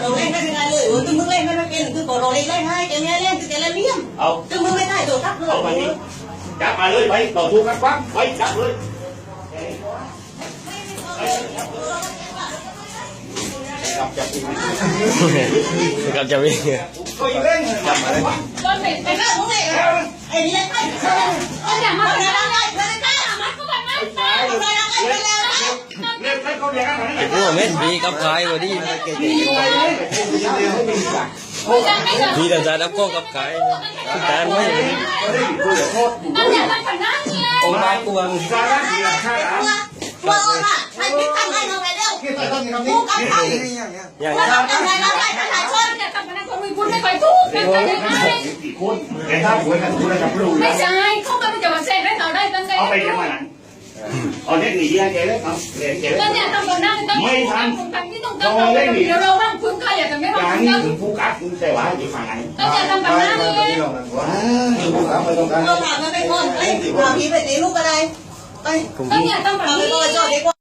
เราเล่นไม่เป็นไรเลยตึงมึงเล่นไม่เป็นคือบอกเราเล่นได้ให้แกแม่เล่นคือแกเล่นเลี้ยงเอาตึงมึงไม่ได้ตัวทักเลยเอา ไปนี่จับมาเลยไปต่อทูกันควักไปจับเลยจับจับกับจะวิ่งก็ยังเล่นจับมาเลยต้นเป็นไอ้แม่มึงไอ้ไอ้นี่ไอ้ต้นอย่ามาเอาเลได้ยได้ได้ได้ได้มันก็แบบนั้นเอาได้ได้ได้แล้วเล่นให้เขายกกันไหนโอ้เม็ดบีกับกายพอดีไม่ไม่ใช่พี่แต่จะรับก้องกับกายแต่ไม่ต้นอย่าทำแบบนั้นเนี่ยองค์บากวงซาร่าเสียค่าว่าว่าให้พี่ทำให้เราไปเร็วกูกับใครอย่างว่าเราจะได้ได้ประชาชนต้นอย่าทำแบบนั้นคนมีบุญไม่ค่อยถูกเป็นไปได้ไหมกี่คนแต่ถ้าหวยกันะไม่ใช่เขาก็จะมาเซ็นให้เราได้ตั้งใจเอาไปยังไง เอาเน็ตหนียังไงเลยครับเด็กเด็กต้นอย่าทำแบบนั้นต้องคนทำที่ต้องต้องเดี๋ยวเราบ้างคุณใครอยากจะไม่กาบ้างรนี่ถึงผู้กัดคุณแต่ว่าอยู่ฝั่งไหนต้นอย่าทำแบบนั้นเลยว้าผู้กัดไม่ต้องการเราผ่านมาเป็นคนไอ้เราพี่ไปตีลูกอะไรไปต้นอย่าทำแบบเราไปนี้ก็จอดดีกว่า